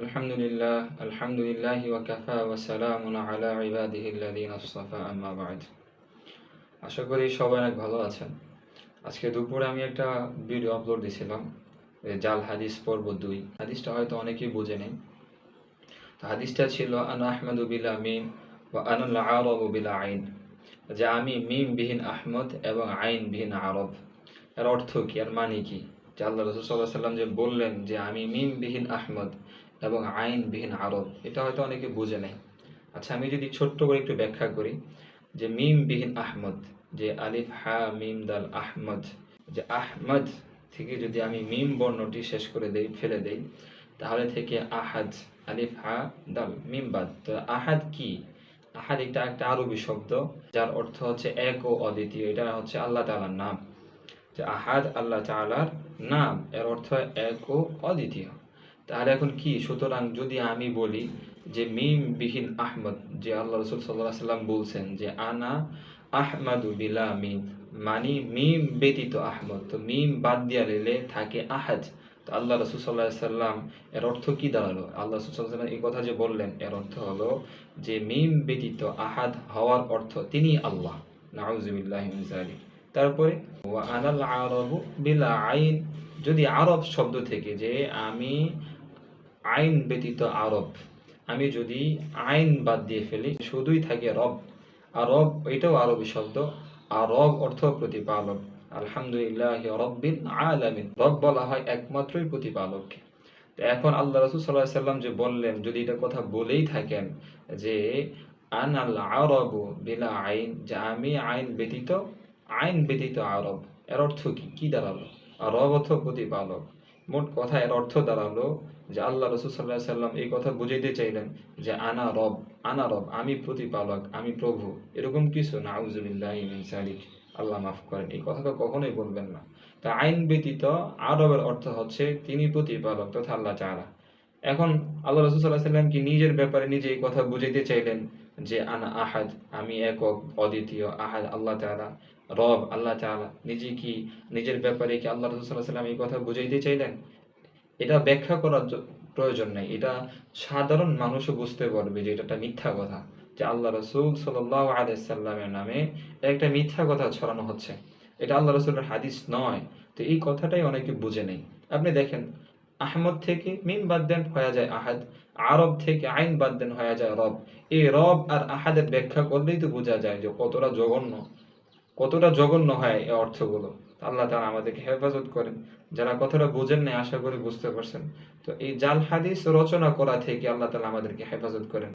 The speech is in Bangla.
الحمد لله الحمد لله وكفى وسلام على عباده الذين اصطفى أما بعد আশা করি সবাই অনেক ভালো আছেন আজকে দুপুরে আমি একটা ভিডিও আপলোড দিয়েছিলাম এ জাল হাদিস পর্ব দুই হাদিসটা হয়তো অনেকেই বুঝে নেই তো হাদিসটা ছিল আন আহমেদু বিলা মিম বা আনুল আরব বিলা আইন যে আমি মিম বিহীন আহমদ এবং আইন বিহীন আরব এর অর্থ কি আর মানে কি যে আল্লাহ রসুল সাল্লাহ সাল্লাম যে বললেন যে আমি মিম বিহীন আহমদ এবং আইন বিহীন আরব। এটা হয়তো অনেকে বুঝে নেয় আচ্ছা আমি যদি ছোট্ট করে একটু ব্যাখ্যা করি, যে মিম বিহীন আহমদ, যে আলিফ, হা, মিম, দাল, আহমদ, যে আহমদ থেকে যদি আমি মিম বর্ণটি শেষ করে দেই, ফেলে দেই, তাহলে থেকে আহাদ, আলিফ, হা, দাল, মিম বাদ। তো আহাদ কি? আহাদ এটা একটা আরবি শব্দ, যার অর্থ হচ্ছে এক ও অদ্বিতীয়। এটা হচ্ছে আল্লাহ তাআলার নাম। যে আহাদ আল্লাহ তাআলার নাম, এর অর্থ এক ও অদ্বিতীয়। তাহলে এখন কি? সুতরাং যদি আমি বলি যে মিম বিহীন আহমদ, যে আল্লাহ রসুল সাল্লাহ সাল্লাম বলছেন যে, আনা আহমাদু বিলা মিম মানি মিম ব্যতীত আহমদ। তো মিম বাদ দিয়া লেলে থাকে আহাজ তো আল্লাহ রসুল সাল্লাহ সাল্লাম এর অর্থ কি দাঁড়াল? আল্লাহ রসুল সাল্লাম এই কথা যে বললেন, এর অর্থ হলো যে মিম ব্যতীত আহাদ হওয়ার অর্থ তিনি আল্লাহ। নাউজুবিল্লাহ তারপরে, ওয়া আনাল আরবু বিলা আইন যদি আরব শব্দ থেকে যে, আমি আইন ব্যতীত আরব। আমি যদি আইন বাদ দিয়ে ফেলি, শুধুই থাকে রব। আর রব, এটাও আরবি শব্দ। আর রব অর্থ প্রতিপালক। আলহামদুলিল্লাহ রব্বিল আলামিন। রব বলা হয় একমাত্রই প্রতিপালককে তো এখন আল্লাহ রসুল সাল্লাহ সাল্লাম যে বললেন, যদি এটা কথা বলেই থাকেন যে আন আল আরব বিলা আইন যে আমি আইন ব্যতীত আইন ব্যতীত আরব। এর অর্থ কি? কি দাঁড়াল আর রব অর্থ প্রতিপালক। মোট কথা এর অর্থ দাঁড়াল যে আল্লাহ রসুল সাল্লাহ সাল্লাম এই কথা বুঝাইতে চাইলেন যে আনা রব আনা রব, আমি প্রতিপালক, আমি প্রভু। এরকম কিছু না আউজুবিল্লাহ আল্লাহ মাফ করেন। এই কথা তো কখনোই বলবেন না। তা আইন ব্যতীত আরবের অর্থ হচ্ছে তিনি প্রতিপালক তথা আল্লাহ চারা এখন আল্লাহ রসুল সাল্লাহ সাল্লাম কি নিজের ব্যাপারে নিজে এই কথা বুঝাইতে চাইলেন যে আনা আহাদ, আমি একক, অদ্বিতীয় আহাদ আল্লাহ তাআলা? রব, আল্লাহ তাআলা নিজে কি, নিজের ব্যাপারে কি আল্লাহ রসুল সাল্লাহ সাল্লাম এই কথা বুঝাইতে চাইলেন? এটা ব্যাখ্যা করার প্রয়োজন নেই। এটা সাধারণ মানুষও বুঝতে পারবে যে এটা একটা মিথ্যা কথা, যে আল্লাহ রসুল সাল্লাহ আলাইসাল্লামের নামে একটা মিথ্যা কথা ছড়ানো হচ্ছে। এটা আল্লাহ রসুলের হাদিস নয়, তো এই কথাটাই অনেকে বুঝে নেই। আপনি দেখেন, আহমদ থেকে মিম বাদ দেন হয়ে যায় আহাদ, আরব থেকে আইন বাদ দেন হয়ে যায় রব। এই রব আর আহাদের ব্যাখ্যা করলেই তো বোঝা যায় যে কতটা জঘন্য। কতটা জঘন্য হয় এই অর্থগুলো। আল্লাহ তারা আমাদেরকে হেফাজত করেন। যারা কথাটা বোঝেন নাই, আশা করি বুঝতে পারছেন। তো এই জাল হাদিস রচনা করা থেকে আল্লাহ তালা আমাদেরকে হেফাজত করেন।